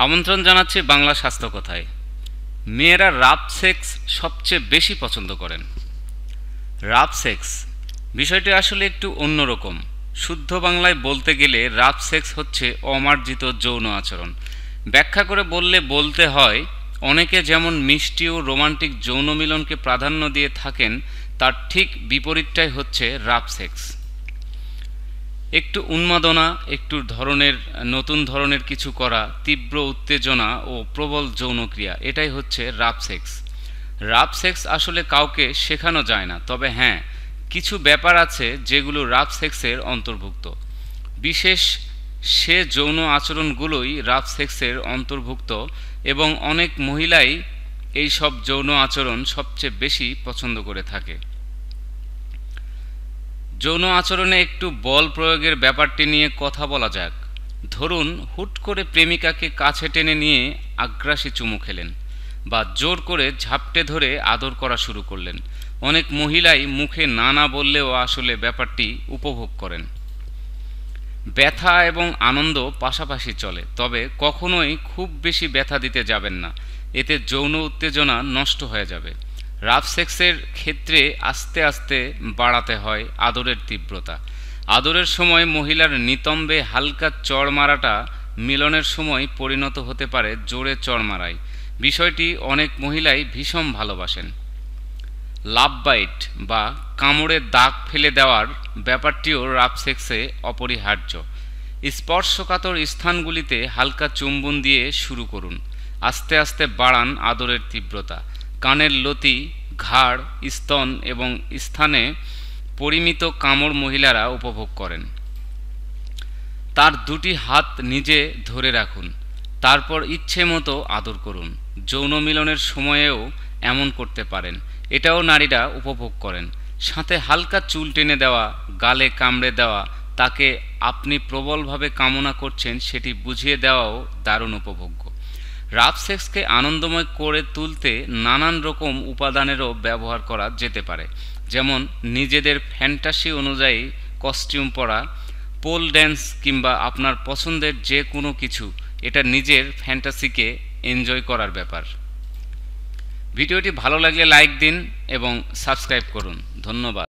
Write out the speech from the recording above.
আমন্ত্রণ জানাচ্ছি বাংলা স্বাস্থ্য কথায়। মেয়েরা রাপ সেক্স সবচেয়ে বেশি পছন্দ করেন। রাপ সেক্স। বিষয়টি আসলে একটু অন্যরকম। শুদ্ধ বাংলায় বলতে গেলে রাপ সেক্স হচ্ছে অমার্জিত যৌন আচরণ। ব্যাখ্যা করে বললে বলতে হয়, অনেকে যেমন মিষ্টি ও রোমান্টিক যৌন মিলনকে প্রাধান্য দিয়ে থাকেন, তার ঠিক বিপরীতটাই হচ্ছে রাপ সেক্স। একটু উন্মাদনা, একটু ধরনের, নতুন ধরনের কিছু করা, তীব্র উত্তেজনা ও প্রবল যৌনক্রিয়া, এটাই হচ্ছে রাপ সেক্স। রাপ সেক্স আসলে কাউকে শেখানো যায় না, তবে হ্যাঁ কিছু ব্যাপার আছে যেগুলো রাপ সেক্সের অন্তর্ভুক্ত। বিশেষ সে যৌন আচরণগুলোই রাপ সেক্সের অন্তর্ভুক্ত এবং অনেক মহিলাই এই সব যৌন আচরণ সবচেয়ে বেশি পছন্দ করে থাকে। যৌন আচরণে একটু বল প্রয়োগের ব্যাপারটি নিয়ে কথা বলা যাক। ধরুন, হুট করে প্রেমিকাকে কাছে টেনে নিয়ে আগ্রাসী চুমু খেলেন বা জোর করে ঝাপটে ধরে আদর করা শুরু করলেন। অনেক মহিলাই মুখে না না বললেও আসলে ব্যাপারটি উপভোগ করেন। ব্যথা এবং আনন্দ পাশাপাশি চলে, তবে কখনোই খুব বেশি ব্যথা দিতে যাবেন না। এতে যৌন উত্তেজনা নষ্ট হয়ে যাবে। রাফ সেক্সের ক্ষেত্রে আস্তে আস্তে বাড়াতে হয় আদরের তীব্রতা। আদরের সময় মহিলার নিতম্বে হালকা চড় মারাটা মিলনের সময় পরিণত হতে পারে জোরে চড় মারায়। বিষয়টি অনেক মহিলাই ভীষণ ভালোবাসেন। লাভ বাইট বা কামড়ে দাগ ফেলে দেওয়ার ব্যাপারটিও রাফ সেক্সে অপরিহার্য। স্পর্শকাতর স্থানগুলিতে হালকা চুম্বন দিয়ে শুরু করুন। আস্তে আস্তে বাড়ান আদরের তীব্রতা। কানের লতি, ঘাড়, স্তন এবং স্থানে পরিমিত কামড় মহিলারা উপভোগ করেন। তার দুটি হাত নিজে ধরে রাখুন। তারপর ইচ্ছে মতো আদর করুন। যৌন মিলনের সময়েও এমন করতে পারেন। এটাও নারীরা উপভোগ করেন। সাথে হালকা চুল টেনে দেওয়া, গালে কামড়ে দেওয়া, তাকে আপনি প্রবলভাবে কামনা করছেন সেটি বুঝিয়ে দেওয়াও দারুণ উপভোগ্য। রাফ সেক্সকে আনন্দময় করে তুলতে নানান রকম উপাদানেরও ব্যবহার করা যেতে পারে। যেমন নিজেদের ফ্যান্টাসি অনুযায়ী কস্টিউম পরা, পোল ড্যান্স কিংবা আপনার পছন্দের যে কোনো কিছু, এটা নিজের ফ্যান্টাসিকে এনজয় করার ব্যাপার। ভিডিওটি ভালো লাগলে লাইক দিন এবং সাবস্ক্রাইব করুন। ধন্যবাদ।